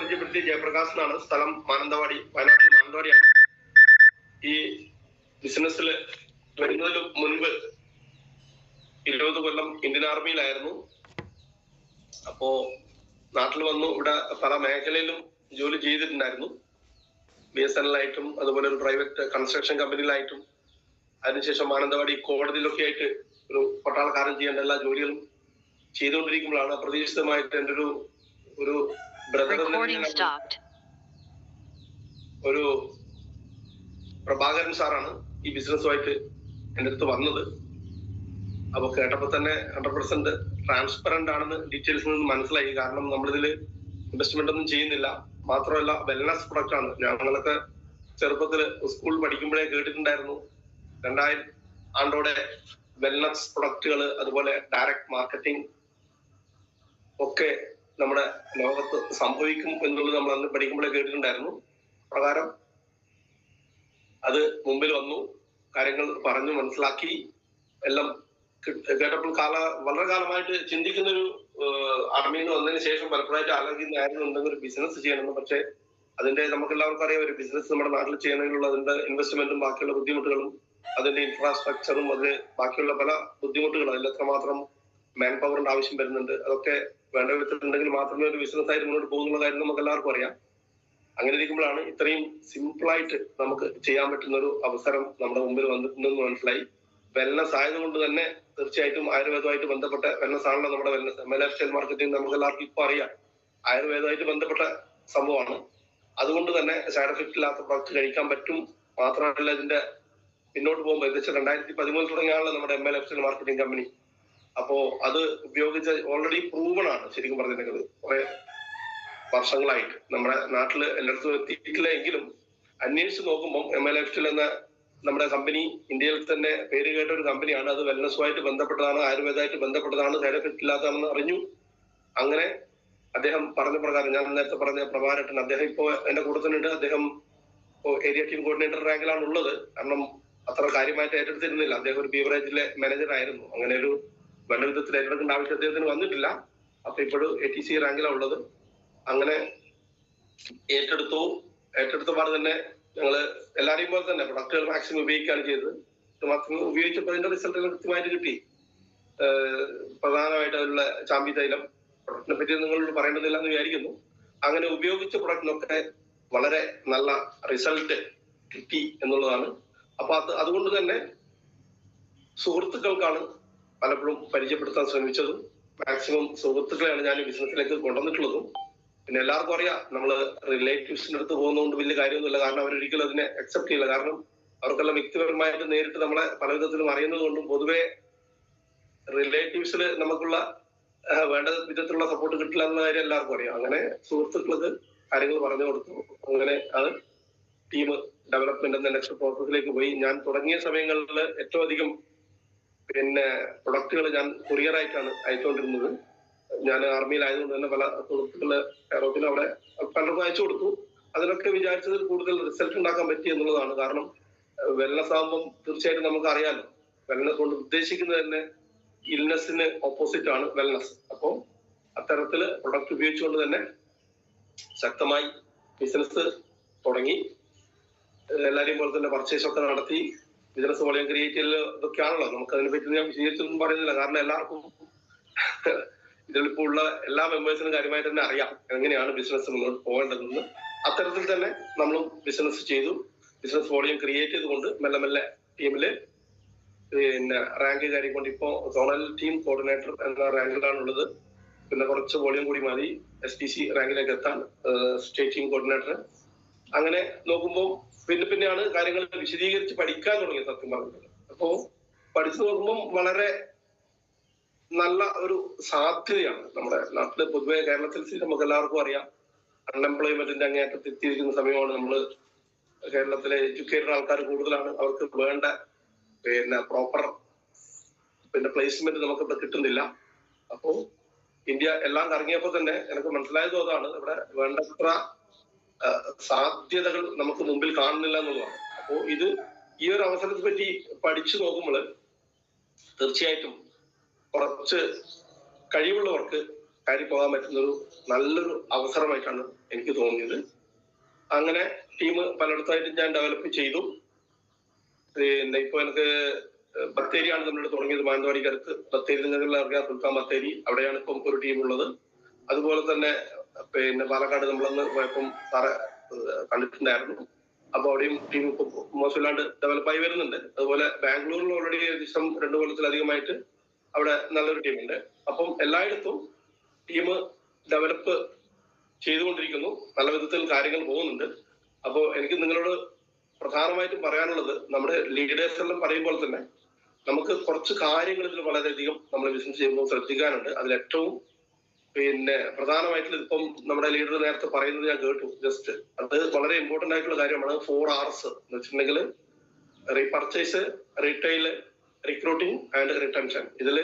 പരിചയപ്പെടുത്തിയ ജയപ്രകാശ് എന്നാണ് സ്ഥലം മാനന്തവാടി വയനാട്ടിൽ മാനന്തവാടിയാണ്. ഈ ബിസിനസ്സിൽ വരുന്നതിന് മുൻപ് ഇരുപത് കൊല്ലം ഇന്ത്യൻ ആർമിയിലായിരുന്നു. അപ്പോ നാട്ടിൽ വന്നു. ഇവിടെ പല മേഖലയിലും ജോലി ചെയ്തിട്ടുണ്ടായിരുന്നു. ബി എസ് എൻ അതുപോലെ ഒരു പ്രൈവറ്റ് കൺസ്ട്രക്ഷൻ കമ്പനിയിലായിട്ടും. അതിനുശേഷം മാനന്തവാടി കോടതിയിലൊക്കെ ആയിട്ട് ഒരു പട്ടാളക്കാരൻ ചെയ്യേണ്ട എല്ലാ ജോലികളും ചെയ്തുകൊണ്ടിരിക്കുമ്പോഴാണ് അപ്രതീക്ഷിതമായിട്ട് എന്റെ ഒരു ഒരു ബ്രദർ Recording stopped. ഒരു പ്രഭാകരൻ സാറാണ് ഈ ബിസിനസ്സുമായിട്ട് എന്റെ അടുത്ത് വന്നത്. അപ്പൊ കേട്ടപ്പോ തന്നെ ഹൺഡ്രഡ് പെർസെന്റ് ട്രാൻസ്പെറന്റ് ആണെന്ന് ഡീറ്റെയിൽസ് നിന്ന് മനസ്സിലായി. കാരണം നമ്മളിതിൽ ഇൻവെസ്റ്റ്മെന്റ് ഒന്നും ചെയ്യുന്നില്ല. മാത്രമല്ല വെൽനസ് പ്രൊഡക്റ്റ് ആണ്. ഞങ്ങളൊക്കെ ചെറുപ്പത്തിൽ സ്കൂൾ പഠിക്കുമ്പോഴേ കേട്ടിട്ടുണ്ടായിരുന്നു. രണ്ടായിരം ആണ്ടോടെ വെൽനസ് പ്രൊഡക്റ്റുകൾ അതുപോലെ ഡയറക്ട് മാർക്കറ്റിംഗ് ഒക്കെ നമ്മുടെ ലോകത്ത് സംഭവിക്കും എന്നുള്ളത് നമ്മൾ അന്ന് പഠിക്കുമ്പോഴേ കേട്ടിട്ടുണ്ടായിരുന്നു. പ്രകാരം അത് മുമ്പിൽ വന്നു കാര്യങ്ങൾ പറഞ്ഞു മനസ്സിലാക്കി എല്ലാം കേട്ടപ്പോൾ കാല വളരെ കാലമായിട്ട് ചിന്തിക്കുന്ന ഒരു ആർമിയിൽ നിന്ന് വന്നതിന് ശേഷം പലപ്പോഴായിട്ട് ആലോചിക്കുന്നതായിരുന്നു എന്തെങ്കിലും ഒരു ബിസിനസ് ചെയ്യണമെന്ന്. പക്ഷേ അതിന്റെ നമുക്ക് എല്ലാവർക്കും അറിയാം ഒരു ബിസിനസ് നമ്മുടെ നാട്ടിൽ ചെയ്യണമെങ്കിലുള്ള അതിന്റെ ഇൻവെസ്റ്റ്മെന്റും ബാക്കിയുള്ള ബുദ്ധിമുട്ടുകളും അതിന്റെ ഇൻഫ്രാസ്ട്രക്ചറും അതിന് ബാക്കിയുള്ള പല ബുദ്ധിമുട്ടുകളും അതിൽ എത്രമാത്രം മാൻ പവറിന്റെ ആവശ്യം വരുന്നുണ്ട് അതൊക്കെ വേണ്ട വിധത്തിലുണ്ടെങ്കിൽ മാത്രമേ ഒരു ബിസിനസ് ആയിട്ട് മുന്നോട്ട് പോകുന്നുള്ള കാര്യം നമുക്ക് എല്ലാവർക്കും അറിയാം. അങ്ങനെ ഇരിക്കുമ്പോഴാണ് ഇത്രയും സിമ്പിൾ ആയിട്ട് നമുക്ക് ചെയ്യാൻ പറ്റുന്ന ഒരു അവസരം നമ്മുടെ മുമ്പിൽ വന്നിട്ടുണ്ടെന്ന് മനസ്സിലായി. വെൽനസ് ആയതുകൊണ്ട് തന്നെ തീർച്ചയായിട്ടും ആയുർവേദമായിട്ട് ബന്ധപ്പെട്ട വെൽനസ് ആണല്ലോ നമ്മുടെ വെൽനസ് സ്റ്റൈൽ മാർക്കറ്റിംഗ് നമുക്ക് എല്ലാവർക്കും ഇപ്പൊ അറിയാം. ആയുർവേദമായിട്ട് ബന്ധപ്പെട്ട സംഭവമാണ്. അതുകൊണ്ട് തന്നെ സൈഡ് എഫക്ട് ഇല്ലാത്ത പ്രൊഡക്റ്റ് കഴിക്കാൻ പറ്റും മാത്രമല്ല ഇതിന്റെ പിന്നോട്ട് പോകുമ്പോൾ ഏകദേശം രണ്ടായിരത്തി പതിമൂന്ന് തുടങ്ങിയാണല്ലോ നമ്മുടെ M L F marketing company അപ്പോ അത് ഉപയോഗിച്ച ഓൾറെഡി പ്രൂവൺ ആണ് ശരിക്കും പറഞ്ഞിട്ടുണ്ടെങ്കിൽ കുറെ വർഷങ്ങളായിട്ട്. നമ്മുടെ നാട്ടിൽ എല്ലായിടത്തും എത്തിയിട്ടില്ല എങ്കിലും അന്വേഷിച്ച് നോക്കുമ്പോൾ എം എൽ എഫ് എന്ന നമ്മുടെ കമ്പനി ഇന്ത്യയിൽ തന്നെ പേര് കേട്ട ഒരു കമ്പനിയാണ് അത് വെൽനസുമായിട്ട് ബന്ധപ്പെട്ടതാണ് ആയുർവേദമായിട്ട് ബന്ധപ്പെട്ടതാണ് സൈഡ് എഫക്ട് ഇല്ലാത്തതാണെന്ന് അറിഞ്ഞു. അങ്ങനെ അദ്ദേഹം പറഞ്ഞ പ്രകാരം ഞാൻ നേരത്തെ പറഞ്ഞ പ്രഭാരട്ടൻ അദ്ദേഹം ഇപ്പോ എന്റെ കൂടെ തന്നെ ഉണ്ട്. അദ്ദേഹം ഇപ്പോ ഏരിയ ടീം കോർഡിനേറ്റർ റാങ്കിലാണ് ഉള്ളത്. കാരണം അത്ര കാര്യമായിട്ട് ഏറ്റെടുത്തിരുന്നില്ല. അദ്ദേഹം ഒരു ബീവറേജിലെ മാനേജർ ആയിരുന്നു. അങ്ങനെ ഒരു നല്ല വിധത്തിൽ ഏറ്റെടുക്കേണ്ട ആവശ്യം അദ്ദേഹത്തിന് വന്നിട്ടില്ല. അപ്പൊ ഇപ്പോഴും എ ടി സി റാങ്കിലാണ് ഉള്ളത്. അങ്ങനെ ഏറ്റെടുത്തു. ഏറ്റെടുത്ത പാട് തന്നെ ഞങ്ങൾ എല്ലാരെയും പോലെ തന്നെ പ്രൊഡക്റ്റുകൾ മാക്സിമം ഉപയോഗിക്കുകയാണ് ചെയ്തത്. മാക്സിമം ഉപയോഗിച്ചപ്പോൾ അതിന്റെ റിസൾട്ട് കൃത്യമായിട്ട് കിട്ടി. പ്രധാനമായിട്ട് അതിലുള്ള ചാമ്പി തൈലം. പ്രൊഡക്റ്റിനെ പറ്റി നിങ്ങളോട് പറയേണ്ടതില്ല എന്ന് വിചാരിക്കുന്നു. അങ്ങനെ ഉപയോഗിച്ച പ്രൊഡക്റ്റിനൊക്കെ വളരെ നല്ല റിസൾട്ട് കിട്ടി എന്നുള്ളതാണ്. അപ്പൊ അത് അതുകൊണ്ട് തന്നെ സുഹൃത്തുക്കൾക്കാണ് പലപ്പോഴും പരിചയപ്പെടുത്താൻ ശ്രമിച്ചതും മാക്സിമം സുഹൃത്തുക്കളെയാണ് ഞാൻ ബിസിനസ്സിലേക്ക് കൊണ്ടുവന്നിട്ടുള്ളതും. പിന്നെ എല്ലാവർക്കും അറിയാം നമ്മൾ റിലേറ്റീവ്സിന്റെ അടുത്ത് പോകുന്നതുകൊണ്ട് വലിയ കാര്യമൊന്നുമില്ല. കാരണം അവരൊരിക്കലും അതിനെ അക്സെപ്റ്റ് ചെയ്യില്ല. കാരണം അവർക്കെല്ലാം വ്യക്തിപരമായിട്ട് നേരിട്ട് നമ്മളെ പല വിധത്തിലും അറിയുന്നത് കൊണ്ടും പൊതുവെ റിലേറ്റീവ്സിൽ നമുക്കുള്ള വേണ്ട വിധത്തിലുള്ള സപ്പോർട്ട് കിട്ടില്ല എന്ന കാര്യം എല്ലാവർക്കും അറിയാം. അങ്ങനെ സുഹൃത്തുക്കൾക്ക് കാര്യങ്ങൾ പറഞ്ഞു കൊടുത്തു. അങ്ങനെ അത് ടീം ഡെവലപ്മെന്റ് എന്ന ലക്ഷ്യ പ്രോസസ്സിലേക്ക് പോയി. ഞാൻ തുടങ്ങിയ സമയങ്ങളിൽ ഏറ്റവും അധികം പിന്നെ പ്രൊഡക്റ്റുകൾ ഞാൻ കൊറിയറായിട്ടാണ് അയച്ചുകൊണ്ടിരുന്നത്. ഞാൻ ആർമിയിലായതുകൊണ്ട് തന്നെ പല സുഹൃത്തുക്കൾ കേരളത്തിൽ അവിടെ പലർക്കും അയച്ചു കൊടുത്തു. അതിനൊക്കെ വിചാരിച്ചതിൽ കൂടുതൽ റിസൾട്ട് ഉണ്ടാക്കാൻ പറ്റി എന്നുള്ളതാണ്. കാരണം വെൽനസ് ആകുമ്പം തീർച്ചയായിട്ടും നമുക്ക് അറിയാലോ വെൽനസ് കൊണ്ട് ഉദ്ദേശിക്കുന്നത് തന്നെ ഇൽനെസ്സിന് ഓപ്പോസിറ്റ് ആണ് വെൽനസ്. അപ്പോൾ അത്തരത്തിൽ പ്രൊഡക്റ്റ് ഉപയോഗിച്ചുകൊണ്ട് തന്നെ ശക്തമായി ബിസിനസ് തുടങ്ങി. എല്ലാരെയും പോലെ തന്നെ പർച്ചേസ് ഒക്കെ നടത്തി. ബിസിനസ് വോളിയം ക്രിയേറ്റ് ചെയ്യൽ ഇതൊക്കെയാണല്ലോ. നമുക്ക് അതിനെ പറ്റി ഞാൻ വിശദീകരിച്ചൊന്നും പറയുന്നില്ല. കാരണം എല്ലാവർക്കും ഇതിലിപ്പോ ഉള്ള എല്ലാ മെമ്പേഴ്സിനും കാര്യമായിട്ട് തന്നെ അറിയാം എങ്ങനെയാണ് ബിസിനസ് മുന്നോട്ട് പോകേണ്ടതെന്ന്. അത്തരത്തിൽ തന്നെ നമ്മളും ബിസിനസ് ചെയ്തു. ബിസിനസ് വോളിയം ക്രിയേറ്റ് ചെയ്തുകൊണ്ട് മെല്ലെ മെല്ലെ ടീമിൽ പിന്നെ റാങ്ക് കാര്യം കൊണ്ട് ഇപ്പോ സോണൽ ടീം കോർഡിനേറ്റർ എന്ന റാങ്കിലാണ് ഉള്ളത് പിന്നെ കുറച്ച് വോളിയം കൂടി മതി. എസ് ടി സി റാങ്കിലേക്ക് എത്താൻ സ്റ്റേറ്റ് ടീം കോർഡിനേറ്റർ അങ്ങനെ നോക്കുമ്പോൾ പിന്നെ പിന്നെയാണ് കാര്യങ്ങൾ വിശദീകരിച്ച് പഠിക്കാൻ തുടങ്ങിയത് സത്യം പറഞ്ഞത് അപ്പോ പഠിച്ചു നോക്കുമ്പോൾ വളരെ നല്ല ഒരു സാധ്യതയാണ് നമ്മുടെ നാട്ടിൽ പൊതുവെ കേരളത്തിൽ നമുക്ക് എല്ലാവർക്കും അറിയാം. അൺഎംപ്ലോയ്മെന്റിന്റെ അങ്ങേയറ്റത്ത് എത്തിയിരിക്കുന്ന സമയമാണ് നമ്മൾ കേരളത്തിലെ എഡ്യൂക്കേറ്റഡ് ആൾക്കാർ കൂടുതലാണ്. അവർക്ക് വേണ്ട പിന്നെ പ്രോപ്പർ പിന്നെ പ്ലേസ്മെന്റ് നമുക്ക് ഇവിടെ കിട്ടുന്നില്ല. അപ്പോ ഇന്ത്യ എല്ലാം കറങ്ങിയപ്പോ തന്നെ എനിക്ക് മനസ്സിലായതും അതാണ് ഇവിടെ വേണ്ടത്ര സാധ്യതകൾ നമുക്ക് മുമ്പിൽ കാണുന്നില്ല എന്നുള്ളതാണ്. അപ്പോ ഇത് ഈ ഒരു അവസരത്തെ പറ്റി പഠിച്ചു നോക്കുമ്പോൾ തീർച്ചയായിട്ടും കുറച്ച് കഴിവുള്ളവർക്ക് കയറി പോകാൻ പറ്റുന്ന ഒരു നല്ലൊരു അവസരമായിട്ടാണ് എനിക്ക് തോന്നിയത്. അങ്ങനെ ടീം പലയിടത്തായിട്ട് ഞാൻ ഡെവലപ്പ് ചെയ്തു. പിന്നെ ഇപ്പൊ എനിക്ക് ബത്തേരിയാണ് നമ്മളിവിടെ തുടങ്ങിയത്. മാനന്തവാടിക്ക് അടുത്ത് ബത്തേരി നിങ്ങളിൽ അറിയാം സുൽത്താൻ ബത്തേരി. അവിടെയാണ് ഇപ്പം ഒരു ടീം ഉള്ളത് അതുപോലെ തന്നെ പിന്നെ പാലക്കാട് നമ്മളന്ന് പോയപ്പം സാറെ കണ്ടിട്ടുണ്ടായിരുന്നു. അപ്പൊ അവിടെയും ടീം മോശമില്ലാണ്ട് ഡെവലപ്പായി വരുന്നുണ്ട്. അതുപോലെ ബാംഗ്ലൂരിൽ ഓൾറെഡി ഏകദേശം രണ്ട് കൊല്ലത്തിലധികമായിട്ട് അവിടെ നല്ലൊരു ടീമുണ്ട് അപ്പം എല്ലായിടത്തും ടീം ഡെവലപ്പ് ചെയ്തുകൊണ്ടിരിക്കുന്നു. നല്ല വിധത്തിൽ കാര്യങ്ങൾ പോകുന്നുണ്ട്. അപ്പോൾ എനിക്ക് നിങ്ങളോട് പ്രധാനമായിട്ടും പറയാനുള്ളത് നമ്മുടെ ലീഡേഴ്സ് എല്ലാം പറയുമ്പോൾ തന്നെ നമുക്ക് കുറച്ച് കാര്യങ്ങൾ ഇതിൽ വളരെയധികം നമ്മൾ ബിസിനസ് ചെയ്യുമ്പോൾ ശ്രദ്ധിക്കാനുണ്ട്. അതിൽ ഏറ്റവും പിന്നെ പ്രധാനമായിട്ടും ഇപ്പം നമ്മുടെ ലീഡർ നേരത്തെ പറയുന്നത് ഞാൻ കേട്ടു ജസ്റ്റ് അത് വളരെ ഇമ്പോർട്ടന്റ് ആയിട്ടുള്ള കാര്യമാണ് ഫോർ ആർസ് എന്ന് വെച്ചിട്ടുണ്ടെങ്കിൽ repurchase retail recruiting and retention ഇതിൽ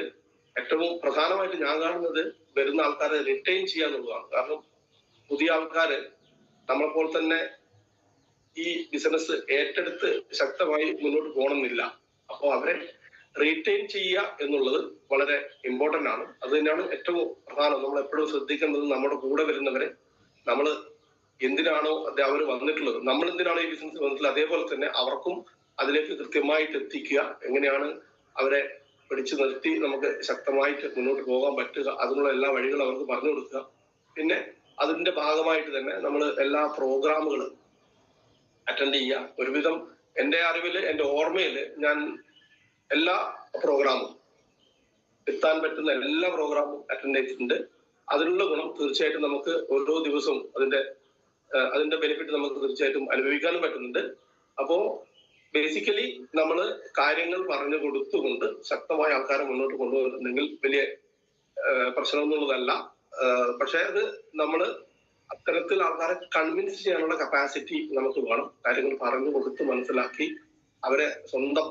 ഏറ്റവും പ്രധാനമായിട്ട് ഞാൻ കാണുന്നത് വരുന്ന ആൾക്കാരെ റിട്ടെയിൻ ചെയ്യുക എന്നുള്ളതാണ്. കാരണം പുതിയ ആൾക്കാര് നമ്മളെപ്പോൾ തന്നെ ഈ ബിസിനസ് ഏറ്റെടുത്ത് ശക്തമായി മുന്നോട്ട് പോകണമെന്നില്ല. അപ്പോൾ അവരെ റീറ്റെയിൻ ചെയ്യുക എന്നുള്ളത് വളരെ ഇമ്പോർട്ടന്റ് ആണ്. അത് തന്നെയാണ് ഏറ്റവും പ്രധാനം. നമ്മൾ എപ്പോഴും ശ്രദ്ധിക്കേണ്ടത് നമ്മുടെ കൂടെ വരുന്നവരെ നമ്മൾ എന്തിനാണോ അവർ വന്നിട്ടുള്ളത്. നമ്മൾ എന്തിനാണോ ഈ ബിസിനസ് വന്നിട്ടുള്ളത്? അതേപോലെ തന്നെ അവർക്കും അതിലേക്ക് കൃത്യമായിട്ട് എത്തിക്കുക. എങ്ങനെയാണ് അവരെ പിടിച്ചു നിർത്തി നമുക്ക് ശക്തമായിട്ട് മുന്നോട്ട് പോകാൻ പറ്റുക? അതിനുള്ള എല്ലാ വഴികളും അവർക്ക് പറഞ്ഞു കൊടുക്കുക. പിന്നെ അതിന്റെ ഭാഗമായിട്ട് തന്നെ നമ്മൾ എല്ലാ പ്രോഗ്രാമുകളും അറ്റൻഡ് ചെയ്യുക. ഒരുവിധം എന്റെ അറിവിൽ എന്റെ ഓർമ്മയിൽ ഞാൻ എല്ലാ പ്രോഗ്രാമും എത്താൻ പറ്റുന്ന എല്ലാ പ്രോഗ്രാമും അറ്റൻഡ് ചെയ്തിട്ടുണ്ട് അതിനുള്ള ഗുണം തീർച്ചയായിട്ടും നമുക്ക് ഓരോ ദിവസവും അതിന്റെ അതിന്റെ ബെനിഫിറ്റ് നമുക്ക് തീർച്ചയായിട്ടും അനുഭവിക്കാനും പറ്റുന്നുണ്ട്. അപ്പോ ബേസിക്കലി നമ്മൾ കാര്യങ്ങൾ പറഞ്ഞു കൊടുത്തുകൊണ്ട് ശക്തമായ ആൾക്കാരെ മുന്നോട്ട് കൊണ്ടുവരുന്നെങ്കിൽ വലിയ പ്രശ്നമൊന്നുള്ളതല്ല. പക്ഷെ അത് നമ്മൾ അത്തരത്തിൽ ആൾക്കാരെ കൺവിൻസ് ചെയ്യാനുള്ള കപ്പാസിറ്റി നമുക്ക് വേണം. കാര്യങ്ങൾ പറഞ്ഞു കൊടുത്ത് മനസ്സിലാക്കി അവരെ സ്വന്തം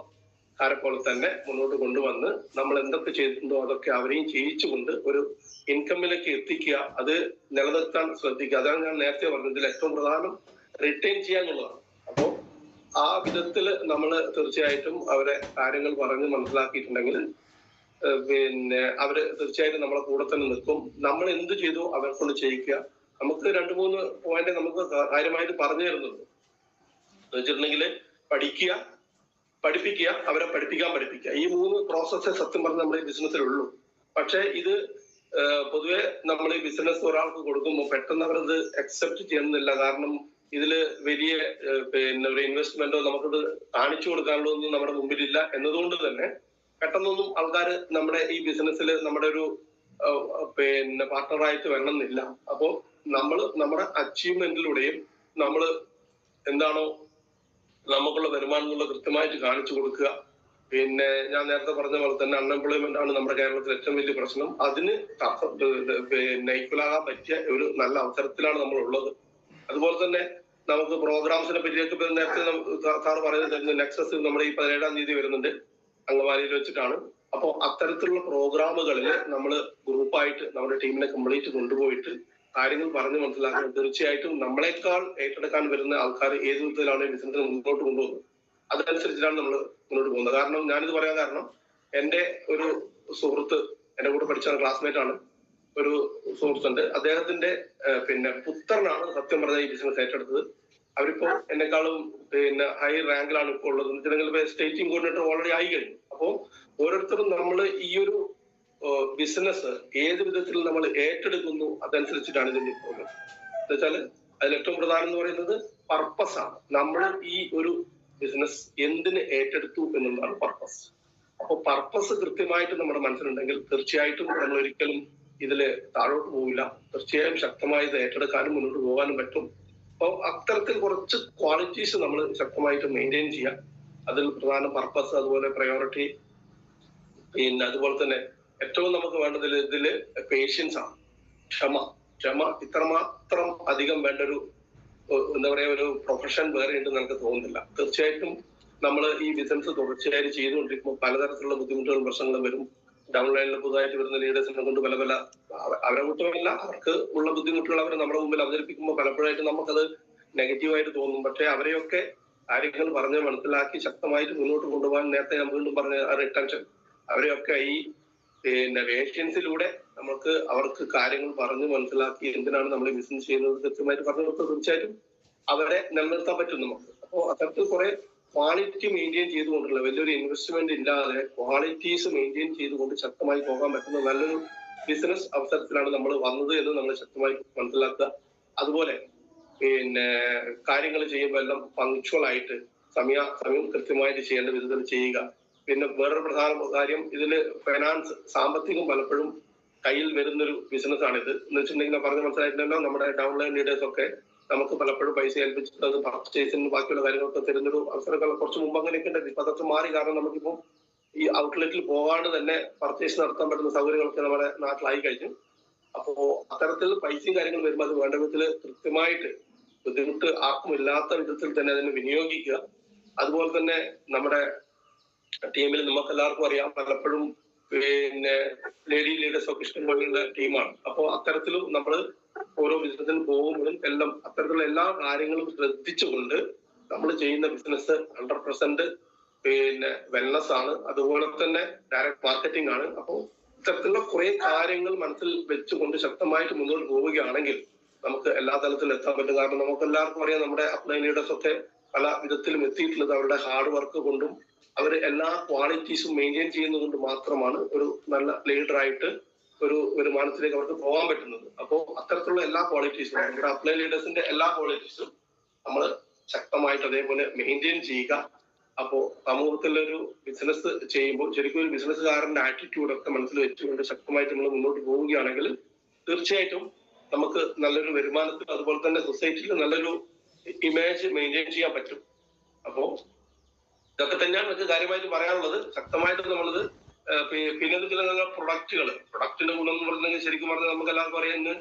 കാരെ പോലെ തന്നെ മുന്നോട്ട് കൊണ്ടുവന്ന് നമ്മൾ എന്തൊക്കെ ചെയ്തിട്ടുണ്ടോ അതൊക്കെ അവരെയും ചെയ്യിച്ചുകൊണ്ട് ഒരു ഇൻകമ്മിലേക്ക് എത്തിക്കുക അത് നിലനിർത്താൻ ശ്രദ്ധിക്കുക. അതാണ് ഞാൻ നേരത്തെ പറഞ്ഞത്. ഇതിൽ ഏറ്റവും പ്രധാനം റിട്ടേൺ ചെയ്യുക എന്നുള്ളതാണ്. അപ്പോ ആ വിധത്തിൽ നമ്മൾ തീർച്ചയായിട്ടും അവരെ കാര്യങ്ങൾ പറഞ്ഞ് മനസ്സിലാക്കിയിട്ടുണ്ടെങ്കിൽ പിന്നെ അവർ തീർച്ചയായിട്ടും നമ്മളെ കൂടെ തന്നെ നിൽക്കും. നമ്മൾ എന്ത് ചെയ്തു അവരെ കൊണ്ട് ചെയ്യിക്കുക. നമുക്ക് രണ്ട് മൂന്ന് പോയിന്റ് നമുക്ക് കാര്യമായിട്ട് പറഞ്ഞു തരുന്നുണ്ട്. എന്ന് വെച്ചിട്ടുണ്ടെങ്കിൽ പഠിക്കുക പഠിപ്പിക്കുക അവരെ പഠിപ്പിക്കാൻ പഠിപ്പിക്കുക. ഈ മൂന്ന് പ്രോസസ്സേ സത്യം പറഞ്ഞ നമ്മുടെ ഈ ബിസിനസ്സിലുള്ളൂ പക്ഷെ ഇത് പൊതുവെ നമ്മൾ ഈ ബിസിനസ് ഒരാൾക്ക് കൊടുക്കുമ്പോൾ പെട്ടെന്ന് അവരത് അക്സെപ്റ്റ് ചെയ്യുന്നില്ല. കാരണം ഇതിൽ വലിയ പിന്നെ ഒരു ഇൻവെസ്റ്റ്മെന്റോ നമുക്കത് കാണിച്ചു കൊടുക്കാനുള്ള ഒന്നും നമ്മുടെ മുമ്പിലില്ല എന്നതുകൊണ്ട് തന്നെ പെട്ടെന്നൊന്നും ആൾക്കാർ നമ്മുടെ ഈ ബിസിനസ്സിൽ നമ്മുടെ ഒരു പിന്നെ പാർട്ണറായിട്ട് വരണമെന്നില്ല. അപ്പോ നമ്മൾ നമ്മുടെ അച്ചീവ്മെന്റിലൂടെയും നമ്മൾ എന്താണോ നമുക്കുള്ള വരുമാനം എന്നുള്ള കൃത്യമായിട്ട് കാണിച്ചു കൊടുക്കുക. പിന്നെ ഞാൻ നേരത്തെ പറഞ്ഞ പോലെ തന്നെ അൺഎംപ്ലോയ്മെന്റ് ആണ് നമ്മുടെ കേരളത്തിൽ ഏറ്റവും വലിയ പ്രശ്നം. അതിന് പിന്നെ ഈക്വലാകാൻ പറ്റിയ ഒരു നല്ല അവസരത്തിലാണ് നമ്മൾ ഉള്ളത് അതുപോലെ തന്നെ നമുക്ക് പ്രോഗ്രാംസിനെ പറ്റിയൊക്കെ നേരത്തെ സാർ പറയുന്നത് നെക്സസ് നമ്മുടെ ഈ പതിനേഴാം തീയതി വരുന്നുണ്ട്. അങ്കമാലിയിൽ വെച്ചിട്ടാണ്. അപ്പോൾ അത്തരത്തിലുള്ള പ്രോഗ്രാമുകളിൽ നമ്മൾ ഗ്രൂപ്പായിട്ട് നമ്മുടെ ടീമിനെ കംപ്ലീറ്റ് കൊണ്ടുപോയിട്ട് കാര്യങ്ങൾ പറഞ്ഞു മനസ്സിലാക്കുന്നത് തീർച്ചയായിട്ടും നമ്മളെക്കാൾ ഏറ്റെടുക്കാൻ വരുന്ന ആൾക്കാർ ഏത് വിധത്തിലാണ് ബിസിനസ് മുന്നോട്ട് കൊണ്ടുപോകുന്നത്? അതനുസരിച്ചിട്ടാണ് നമ്മൾ മുന്നോട്ട് പോകുന്നത്. കാരണം ഞാനിത് പറയാൻ കാരണം എന്റെ ഒരു സുഹൃത്ത് എന്റെ കൂടെ പഠിച്ച ക്ലാസ്മേറ്റ് ആണ് ഒരു സുഹൃത്തുണ്ട്. അദ്ദേഹത്തിന്റെ പിന്നെ പുത്രനാണ് സത്യം പറഞ്ഞ ഈ ബിസിനസ് ഏറ്റെടുത്തത്. അവരിപ്പോ എന്നെക്കാളും പിന്നെ ഹൈ റാങ്കിലാണ് ഇപ്പോൾ ഉള്ളത്. സ്റ്റേറ്റിംഗ് കോർഡിനേറ്റർ ഓൾറെഡി ആയി കഴിഞ്ഞു. അപ്പോ ഓരോരുത്തരും നമ്മൾ ഈ ഒരു ബിസിനസ് ഏത് വിധത്തിൽ നമ്മൾ ഏറ്റെടുക്കുന്നു അതനുസരിച്ചിട്ടാണ് ഇതിന്റെ പോകുന്നത് എന്നുവെച്ചാൽ അതിൽ ഏറ്റവും പ്രധാനം എന്ന് പറയുന്നത് പർപ്പസ് ആണ്. നമ്മൾ ഈ ഒരു ബിസിനസ് എന്തിന് ഏറ്റെടുത്തു എന്നുള്ളതാണ് പർപ്പസ് അപ്പോൾ പർപ്പസ് കൃത്യമായിട്ട് നമ്മുടെ മനസ്സിലുണ്ടെങ്കിൽ തീർച്ചയായിട്ടും നമ്മൾ ഒരിക്കലും ഇതിൽ താഴോട്ട് പോവില്ല. തീർച്ചയായും ശക്തമായി ഇത് ഏറ്റെടുക്കാനും മുന്നോട്ട് പോകാനും പറ്റും. അപ്പോൾ അത്തരത്തിൽ കുറച്ച് ക്വാളിറ്റീസ് നമ്മൾ ശക്തമായിട്ട് മെയിന്റെയിൻ ചെയ്യാം അതിൽ പ്രധാന പർപ്പസ് അതുപോലെ പ്രയോറിറ്റി പിന്നെ അതുപോലെ തന്നെ ഏറ്റവും നമുക്ക് വേണ്ടത് ഇതിൽ പേഷ്യൻസ് ആണ്. ക്ഷമ. ക്ഷമ ഇത്രമാത്രം അധികം വേണ്ട ഒരു എന്താ പറയാ ഒരു പ്രൊഫഷൻ വേറെ ഉണ്ടെന്ന് എനിക്ക് തോന്നുന്നില്ല. തീർച്ചയായിട്ടും നമ്മൾ ഈ ബിസിനസ് തുടർച്ചയായി ചെയ്തുകൊണ്ടിരിക്കുമ്പോൾ പലതരത്തിലുള്ള ബുദ്ധിമുട്ടുകളും പ്രശ്നങ്ങളും വരും. ഡൗൺലൈനിൽ പുതുതായിട്ട് വരുന്ന ലീഡേഴ്സിനെ കൊണ്ട് പല പല അവ- അവരെ കുറ്റമല്ല അവർക്ക് ഉള്ള ബുദ്ധിമുട്ടുകൾ അവർ നമ്മുടെ മുമ്പിൽ അവതരിപ്പിക്കുമ്പോൾ പലപ്പോഴായിട്ട് നമുക്കത് നെഗറ്റീവായിട്ട് തോന്നും. പക്ഷേ അവരെയൊക്കെ കാര്യങ്ങൾ പറഞ്ഞ് മനസ്സിലാക്കി ശക്തമായിട്ട് മുന്നോട്ട് കൊണ്ടുപോകാൻ നേരത്തെ ഞാൻ വീണ്ടും പറഞ്ഞ ആ റിട്ടൻഷൻ അവരെയൊക്കെ ഈ പിന്നെ വേഷ്യൻസിലൂടെ നമുക്ക് അവർക്ക് കാര്യങ്ങൾ പറഞ്ഞ് മനസ്സിലാക്കി എന്തിനാണ് നമ്മൾ ബിസിനസ് ചെയ്യുന്നത് കൃത്യമായിട്ട് പറഞ്ഞു കൊടുത്താൽ തീർച്ചയായിട്ടും അവരെ നിലനിർത്താൻ പറ്റും നമുക്ക്. അപ്പോൾ അത്തരത്തിൽ കുറെ ക്വാളിറ്റി മെയിന്റെയിൻ ചെയ്തുകൊണ്ടുള്ള വലിയൊരു ഇൻവെസ്റ്റ്മെന്റ് ഇല്ലാതെ ക്വാളിറ്റീസ് മെയിന്റെയിൻ ചെയ്തുകൊണ്ട് ശക്തമായി പോകാൻ പറ്റുന്ന നല്ലൊരു ബിസിനസ് അവസരത്തിലാണ് നമ്മൾ വന്നത് എന്ന് നമ്മൾ ശക്തമായി മനസ്സിലാക്കുക. അതുപോലെ പിന്നെ കാര്യങ്ങൾ ചെയ്യുമ്പോൾ എല്ലാം പങ്ക്ച്വൽ ആയിട്ട് സമയ സമയം കൃത്യമായിട്ട് ചെയ്യേണ്ട വിധത്തിൽ ചെയ്യുക. പിന്നെ വേറൊരു പ്രധാന കാര്യം ഇതിൽ ഫൈനാൻസ് സാമ്പത്തികം പലപ്പോഴും കയ്യിൽ വരുന്നൊരു ബിസിനസ് ആണ് ഇത് എന്ന് വെച്ചിട്ടുണ്ടെങ്കിൽ പറഞ്ഞ മനസ്സിലായിട്ടുണ്ടല്ലോ നമ്മുടെ ഡൗൺലൈൻ ലീഡേഴ്സ് ഒക്കെ നമുക്ക് പലപ്പോഴും പൈസ ഏൽപ്പിച്ചിട്ട് അത് പർച്ചേസിന് ബാക്കിയുള്ള കാര്യങ്ങളൊക്കെ തരുന്നൊരു അവസരങ്ങൾ കുറച്ച് മുമ്പ് അങ്ങനെയൊക്കെ ഉണ്ടായിരുന്നു. ഇപ്പൊ അതൊക്കെ മാറി കാരണം നമുക്കിപ്പോ ഈ ഔട്ട്ലെറ്റിൽ പോകാണ്ട് തന്നെ പർച്ചേസ് നടത്താൻ പറ്റുന്ന സൗകര്യങ്ങളൊക്കെ നമ്മുടെ നാട്ടിലായി കഴിഞ്ഞു. അപ്പോ അത്തരത്തിൽ പൈസയും കാര്യങ്ങളും വരുമ്പോൾ അത് വേണ്ട വിധത്തിൽ കൃത്യമായിട്ട് ബുദ്ധിമുട്ട് ആർക്കും ഇല്ലാത്ത വിധത്തിൽ തന്നെ അതിനെ വിനിയോഗിക്കുക. അതുപോലെ തന്നെ നമ്മുടെ ടീമിൽ നമുക്ക് എല്ലാവർക്കും അറിയാം. പലപ്പോഴും പിന്നെ ലേഡി ലീഡേഴ്സ് ഒക്കെ ഇഷ്ടംപോലെയുള്ള ടീമാണ്. അപ്പോൾ അത്തരത്തിലും നമ്മൾ ഓരോ ബിസിനസ്സിന് പോകുമ്പോഴും എല്ലാം അത്തരത്തിലുള്ള എല്ലാ കാര്യങ്ങളും ശ്രദ്ധിച്ചുകൊണ്ട് നമ്മൾ ചെയ്യുന്ന ബിസിനസ് ഹൺഡ്രഡ് പെർസെന്റ് പിന്നെ വെൽനസ് ആണ്. അതുപോലെ തന്നെ ഡയറക്ട് മാർക്കറ്റിംഗ് ആണ്. അപ്പോൾ ഇത്തരത്തിലുള്ള കുറെ കാര്യങ്ങൾ മനസ്സിൽ വെച്ചുകൊണ്ട് ശക്തമായിട്ട് മുന്നോട്ട് പോവുകയാണെങ്കിൽ നമുക്ക് എല്ലാ തലത്തിലും എത്താൻ പറ്റും. കാരണം നമുക്ക് എല്ലാവർക്കും അറിയാം നമ്മുടെ അപ്ലൈ ലീഡേഴ്സ് ഒക്കെ പല വിധത്തിലും എത്തിയിട്ടുള്ളത് അവരുടെ ഹാർഡ് വർക്ക് കൊണ്ടും അവർ എല്ലാ ക്വാളിറ്റീസും മെയിന്റെയിൻ ചെയ്യുന്നത് കൊണ്ട് മാത്രമാണ് ഒരു നല്ല ലീഡറായിട്ട് ഒരു വരുമാനത്തിലേക്ക് അവർക്ക് പോകാൻ പറ്റുന്നത്. അപ്പോൾ അത്തരത്തിലുള്ള എല്ലാ ക്വാളിറ്റീസും നമ്മുടെ അപ്ലൈ ലീഡേഴ്സിന്റെ എല്ലാ ക്വാളിറ്റീസും നമ്മൾ ശക്തമായിട്ട് അതേപോലെ മെയിന്റെയിൻ ചെയ്യുക. അപ്പോ സമൂഹത്തിലൊരു ബിസിനസ് ചെയ്യുമ്പോൾ ശരിക്കും ഒരു ബിസിനസ്സുകാരന്റെ ആറ്റിറ്റ്യൂഡൊക്കെ മനസ്സിൽ വെച്ചുകൊണ്ട് ശക്തമായിട്ട് നമ്മൾ മുന്നോട്ട് പോവുകയാണെങ്കിൽ തീർച്ചയായിട്ടും നമുക്ക് നല്ലൊരു വരുമാനത്തിൽ അതുപോലെ തന്നെ സൊസൈറ്റിയിൽ നല്ലൊരു ഇമേജ് മെയിന്റെയിൻ ചെയ്യാൻ പറ്റും. അപ്പോ ഇതൊക്കെ തന്നെയാണ് നമുക്ക് കാര്യമായിട്ട് പറയാനുള്ളത്. ശക്തമായിട്ട് നമ്മളത് പിന്നെ ചില പ്രൊഡക്റ്റുകൾ പ്രൊഡക്റ്റിന്റെ ഗുണം എന്ന് പറഞ്ഞാൽ ശരിക്കും പറഞ്ഞാൽ നമുക്ക് എല്ലാവർക്കും അറിയാം ഇന്ന്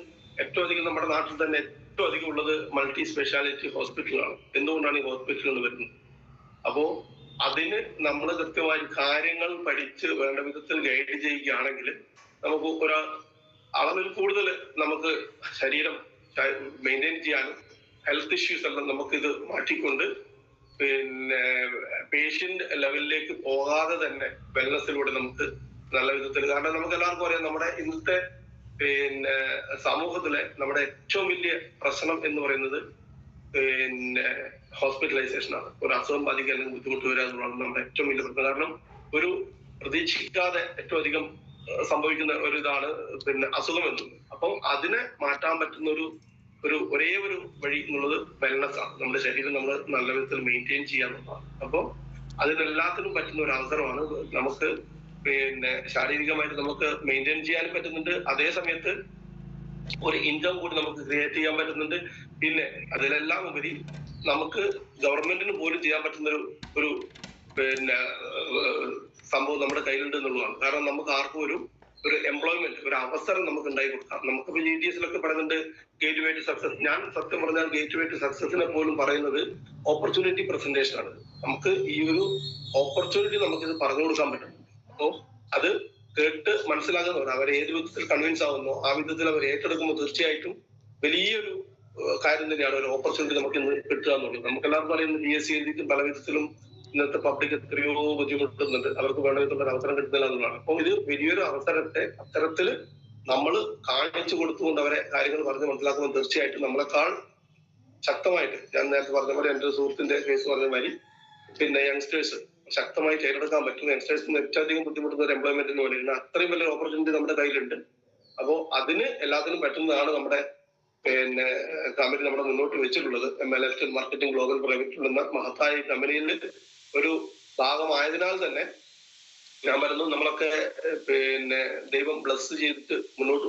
ഏറ്റവും അധികം നമ്മുടെ നാട്ടിൽ തന്നെ ഏറ്റവും അധികം ഉള്ളത് മൾട്ടി സ്പെഷ്യാലിറ്റി ഹോസ്പിറ്റലുകളാണ്. എന്തുകൊണ്ടാണ് ഈ ഹോസ്പിറ്റലുകൾ വരുന്നത്? അപ്പോ അതിന് നമ്മൾ കൃത്യമായി കാര്യങ്ങൾ പഠിച്ച് വേണ്ട വിധത്തിൽ ഗൈഡ് ചെയ്യുകയാണെങ്കിൽ നമുക്ക് ഒരു അളവിൽ കൂടുതൽ നമുക്ക് ശരീരം മെയിന്റെയിൻ ചെയ്യാനും ഹെൽത്ത് ഇഷ്യൂസ് എല്ലാം നമുക്കിത് മാറ്റിക്കൊണ്ട് പിന്നെ പേഷ്യന്റ് ലെവലിലേക്ക് പോകാതെ തന്നെ വെൽനസിലൂടെ നമുക്ക് നല്ല വിധത്തിൽ കാരണം നമുക്ക് എല്ലാവർക്കും അറിയാം നമ്മുടെ ഇന്നത്തെ പിന്നെ സമൂഹത്തിലെ നമ്മുടെ ഏറ്റവും വലിയ പ്രശ്നം എന്ന് പറയുന്നത് പിന്നെ ഹോസ്പിറ്റലൈസേഷൻ ആണ്. ഒരു അസുഖം ബാധിക്കാൻ അല്ലെങ്കിൽ ബുദ്ധിമുട്ട് വരിക എന്നുള്ളതാണ് നമ്മുടെ ഏറ്റവും വലിയ പ്രശ്നം. കാരണം ഒരു പ്രതീക്ഷിക്കാതെ ഏറ്റവും അധികം സംഭവിക്കുന്ന ഒരു ഇതാണ് പിന്നെ അസുഖം എന്നുള്ളത്. അപ്പം അതിനെ മാറ്റാൻ പറ്റുന്ന ഒരു ഒരു ഒരേ ഒരു വഴി എന്നുള്ളത് വെൽനസ് ആണ്. നമ്മുടെ ശരീരം നമ്മൾ നല്ല വിധത്തിൽ മെയിന്റെയിൻ ചെയ്യുക എന്നുള്ളതാണ്. അപ്പോൾ അതിനെല്ലാത്തിനും പറ്റുന്ന ഒരു അവസരമാണ് നമുക്ക് പിന്നെ ശാരീരികമായിട്ട് നമുക്ക് മെയിന്റെയിൻ ചെയ്യാനും പറ്റുന്നുണ്ട്. അതേ സമയത്ത് ഒരു ഇൻകം കൂടി നമുക്ക് ക്രിയേറ്റ് ചെയ്യാൻ പറ്റുന്നുണ്ട്. പിന്നെ അതിലെല്ലാം ഉപരി നമുക്ക് ഗവൺമെന്റിന് പോലും ചെയ്യാൻ പറ്റുന്ന ഒരു ഒരു പിന്നെ സംഭവം നമ്മുടെ കയ്യിലുണ്ട് എന്നുള്ളതാണ്. കാരണം നമുക്ക് ആർക്കും ഒരു ഒരു എംപ്ലോയ്മെന്റ് ഒരു അവസരം നമുക്ക് ഉണ്ടായി കൊടുക്കാം നമുക്കിപ്പോ ജി ഡി എസിലൊക്കെ പറയുന്നുണ്ട് ഗേറ്റ് വേ ടു സക്സസ് ഞാൻ സത്യം പറഞ്ഞാൽ ഗേറ്റ് വേ ടു സക്സസിനെ പോലും പറയുന്നത് ഓപ്പർച്യൂണിറ്റി പ്രസന്റേഷൻ ആണ്. നമുക്ക് ഈ ഒരു ഓപ്പർച്യൂണിറ്റി ഇത് പറഞ്ഞു കൊടുക്കാൻ പറ്റും. അപ്പോ അത് കേട്ട് മനസ്സിലാകുന്നവർ അവർ ഏത് വിധത്തിൽ കൺവിൻസ് ആവുന്നു ആ വിധത്തിൽ അവർ ഏറ്റെടുക്കുമ്പോൾ തീർച്ചയായിട്ടും വലിയൊരു കാര്യം തന്നെയാണ് ഒരു ഓപ്പർച്യൂണിറ്റി നമുക്ക് ഇന്ന് കിട്ടുക എന്നുള്ളത്. നമുക്ക് എല്ലാവർക്കും അറിയുന്ന പി എസ് സി എഴുതിയിട്ട് പല വിധത്തിലും ഇന്നത്തെ പബ്ലിക് എത്രയോ ബുദ്ധിമുട്ടുന്നുണ്ട്. അവർക്ക് വേണ്ട ഒരു അവസരം കിട്ടുന്നില്ല എന്നുള്ളതാണ്. അപ്പോൾ ഇത് വലിയൊരു അവസരത്തെ അത്തരത്തിൽ നമ്മൾ കാണിച്ചു കൊടുത്തുകൊണ്ട് അവരെ കാര്യങ്ങൾ പറഞ്ഞ് മനസ്സിലാക്കുമ്പോൾ തീർച്ചയായിട്ടും നമ്മളെക്കാൾ ശക്തമായിട്ട് ഞാൻ നേരത്തെ പറഞ്ഞ പോലെ എന്റെ സുഹൃത്തിന്റെ കേസ് പറഞ്ഞ മാതിരി പിന്നെ യങ്സ്റ്റേഴ്സ് ശക്തമായി ചെയ്തെടുക്കാൻ പറ്റും യങ്സ്റ്റേഴ്സിന് ഏറ്റവും അധികം ബുദ്ധിമുട്ടുന്ന ഒരു എംപ്ലോയ്മെന്റിന് വേണ്ടിയിട്ട് അത്രയും വലിയ ഓപ്പർച്യൂണിറ്റി നമ്മുടെ കയ്യിലുണ്ട്. അപ്പോൾ അതിന് എല്ലാത്തിനും പറ്റുന്നതാണ് നമ്മുടെ പിന്നെ കമ്പനി നമ്മുടെ മുന്നോട്ട് വെച്ചിട്ടുള്ളത്. M L F marketing global private എന്ന മഹത്തായ കമ്പനിയിൽ ഒരു ഭാഗമായതിനാൽ തന്നെ ഞാൻ പറയുന്നു നമ്മളൊക്കെ പിന്നെ ദൈവം ബ്ലസ് ചെയ്തിട്ട് മുന്നോട്ട്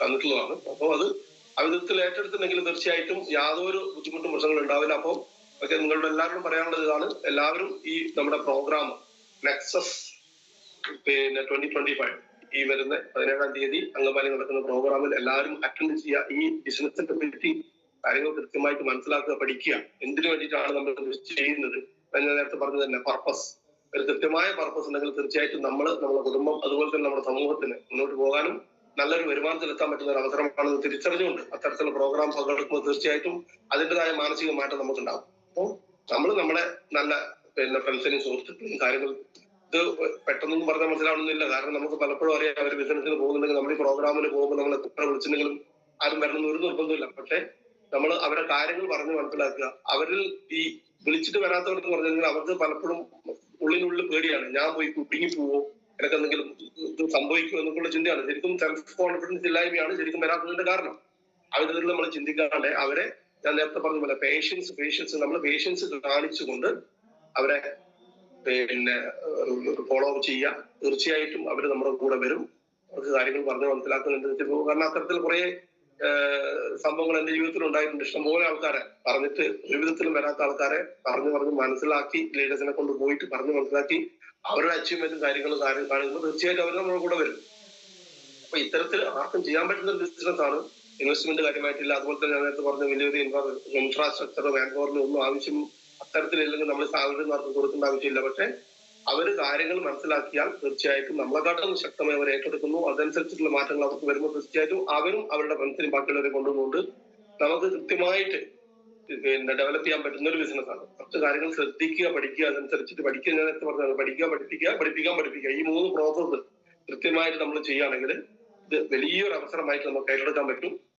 തന്നിട്ടുള്ളതാണ് അപ്പോൾ അത് ആ വിധത്തിൽ ഏറ്റെടുത്തിട്ടുണ്ടെങ്കിൽ തീർച്ചയായിട്ടും യാതൊരു ബുദ്ധിമുട്ടും പ്രശ്നങ്ങളും ഉണ്ടാവില്ല. അപ്പോൾ ഒക്കെ നിങ്ങളുടെ എല്ലാവരോടും പറയാനുള്ളത് ഇതാണ്. എല്ലാവരും ഈ നമ്മുടെ പ്രോഗ്രാം നെക്സസ് പിന്നെ ട്വന്റി ട്വന്റി ഫൈവ് ഈ വരുന്ന പതിനേഴാം തീയതി അങ്കമാലി നടക്കുന്ന പ്രോഗ്രാമിൽ എല്ലാവരും അറ്റൻഡ് ചെയ്യുക. ഈ ബിസിനസിനെ പറ്റി കാര്യങ്ങൾ കൃത്യമായിട്ട് മനസ്സിലാക്കുക പഠിക്കുക. എന്തിനു വേണ്ടിയിട്ടാണ് നമ്മൾ ചെയ്യുന്നത്? ഞാൻ നേരത്തെ പറഞ്ഞു തന്നെ പർപ്പസ് ഒരു കൃത്യമായ പർപ്പസ് ഉണ്ടെങ്കിൽ തീർച്ചയായിട്ടും നമ്മൾ നമ്മുടെ കുടുംബം അതുപോലെ തന്നെ നമ്മുടെ സമൂഹത്തിന് മുന്നോട്ട് പോകാനും നല്ലൊരു വരുമാനത്തിലെത്താൻ പറ്റുന്ന ഒരു അവസരമാണെന്ന് തിരിച്ചറിഞ്ഞുകൊണ്ട് അത്തരത്തിലുള്ള പ്രോഗ്രാം പങ്കെടുക്കുമ്പോൾ തീർച്ചയായിട്ടും അതിന്റെതായ മാനസിക മാറ്റം നമുക്കുണ്ടാകും. അപ്പോൾ നമ്മൾ നമ്മുടെ നല്ല പിന്നെ ഫ്രണ്ട്സിനെയും സുഹൃത്തുക്കളെയും കാര്യങ്ങൾ ഇത് പെട്ടെന്നൊന്നും പറഞ്ഞാൽ മനസ്സിലാവണമെന്നില്ല കാരണം നമുക്ക് പലപ്പോഴും അറിയാം അവർ ബിസിനസ്സിന് പോകുന്നുണ്ടെങ്കിൽ നമ്മൾ ഈ പ്രോഗ്രാമിന് പോകുമ്പോൾ നമ്മൾ എത്ര വിളിച്ചിട്ടുണ്ടെങ്കിലും ആരും വരണമെന്ന് ഒരു നിർബന്ധമില്ല പക്ഷെ നമ്മൾ അവരെ കാര്യങ്ങൾ പറഞ്ഞു മനസ്സിലാക്കുക. അവരിൽ ഈ വിളിച്ചിട്ട് വരാത്തവർക്ക് പറഞ്ഞാൽ അവർക്ക് പലപ്പോഴും ഉള്ളിനുള്ളിൽ പേടിയാണ്. ഞാൻ പോയി കുടുങ്ങി പോവോ? എനിക്ക് എന്തെങ്കിലും ഇത് സംഭവിക്കുമോ എന്നൊക്കെയുള്ള ചിന്തയാണ്. ശരിക്കും സെൽഫ് കോൺഫിഡൻസ് ഇല്ലായ്മയാണ് ശരിക്കും വരാത്തതിന്റെ കാരണം. വിധത്തിൽ നമ്മൾ ചിന്തിക്കാണ്ട് അവരെ ഞാൻ നേരത്തെ പറഞ്ഞ പോലെ പേഷ്യൻസ് പേഷ്യൻസ് നമ്മൾ പേഷ്യൻസ് കാണിച്ചുകൊണ്ട് അവരെ പിന്നെ ഫോളോ അപ്പ് ചെയ്യുക. തീർച്ചയായിട്ടും അവർ നമ്മുടെ കൂടെ വരും. അവർക്ക് കാര്യങ്ങൾ പറഞ്ഞ് മനസ്സിലാക്കുന്നുണ്ട് കാരണം അത്തരത്തിൽ കുറെ സംഭവങ്ങൾ എന്റെ ജീവിതത്തിൽ ഉണ്ടായിട്ടുണ്ട്. ഇഷ്ടംപോലെ ആൾക്കാരെ പറഞ്ഞിട്ട് ഒരു വിധത്തിലും വരാത്ത ആൾക്കാരെ പറഞ്ഞു പറഞ്ഞു മനസ്സിലാക്കി ലീഡേഴ്സിനെ കൊണ്ട് പോയിട്ട് പറഞ്ഞു മനസ്സിലാക്കി അവരുടെ അച്ചീവ്മെന്റും കാര്യങ്ങളും കാര്യം കാണുമ്പോൾ തീർച്ചയായിട്ടും അവർ നമ്മുടെ കൂടെ വരും. അപ്പൊ ഇത്തരത്തിൽ ആർക്കും ചെയ്യാൻ പറ്റുന്ന ബിസിനസ് ആണ് ഇൻവെസ്റ്റ്മെന്റ് കാര്യമായിട്ടില്ല. അതുപോലെ തന്നെ ഞാൻ നേരത്തെ പറഞ്ഞ വലിയ വലിയ ഇൻഫ്രാസ്ട്രക്ചർ ബാങ്കോറിന് ഒന്നും ആവശ്യം അത്തരത്തിലില്ലെങ്കിൽ നമ്മൾ സാലറി മാർക്ക് കൊടുക്കേണ്ട ആവശ്യമില്ല. പക്ഷെ അവർ കാര്യങ്ങൾ മനസ്സിലാക്കിയാൽ തീർച്ചയായിട്ടും നമ്മളെക്കാട്ടും ശക്തമായി അവർ ഏറ്റെടുക്കുന്നു. അതനുസരിച്ചിട്ടുള്ള മാറ്റങ്ങൾ അവർക്ക് വരുമ്പോൾ തീർച്ചയായിട്ടും അവരും അവരുടെ ഫ്രണ്ട്സിനും ബാക്കിയുള്ളവരെ കൊണ്ടുപോകൊണ്ട് നമുക്ക് കൃത്യമായിട്ട് പിന്നെ ഡെവലപ്പ് ചെയ്യാൻ പറ്റുന്ന ഒരു ബിസിനസ് ആണ്. കുറച്ച് കാര്യങ്ങൾ ശ്രദ്ധിക്കുക പഠിക്കുക അതനുസരിച്ചിട്ട് പഠിക്കുക. ഞാൻ നേരത്തെ പറഞ്ഞത് പഠിക്കുക പഠിപ്പിക്കുക പഠിപ്പിക്കാൻ പഠിപ്പിക്കുക. ഈ മൂന്ന് പ്രോസസ്സ് കൃത്യമായിട്ട് നമ്മൾ ചെയ്യുകയാണെങ്കിൽ ഇത് വലിയൊരു അവസരമായിട്ട് നമുക്ക് ഏറ്റെടുക്കാൻ പറ്റും.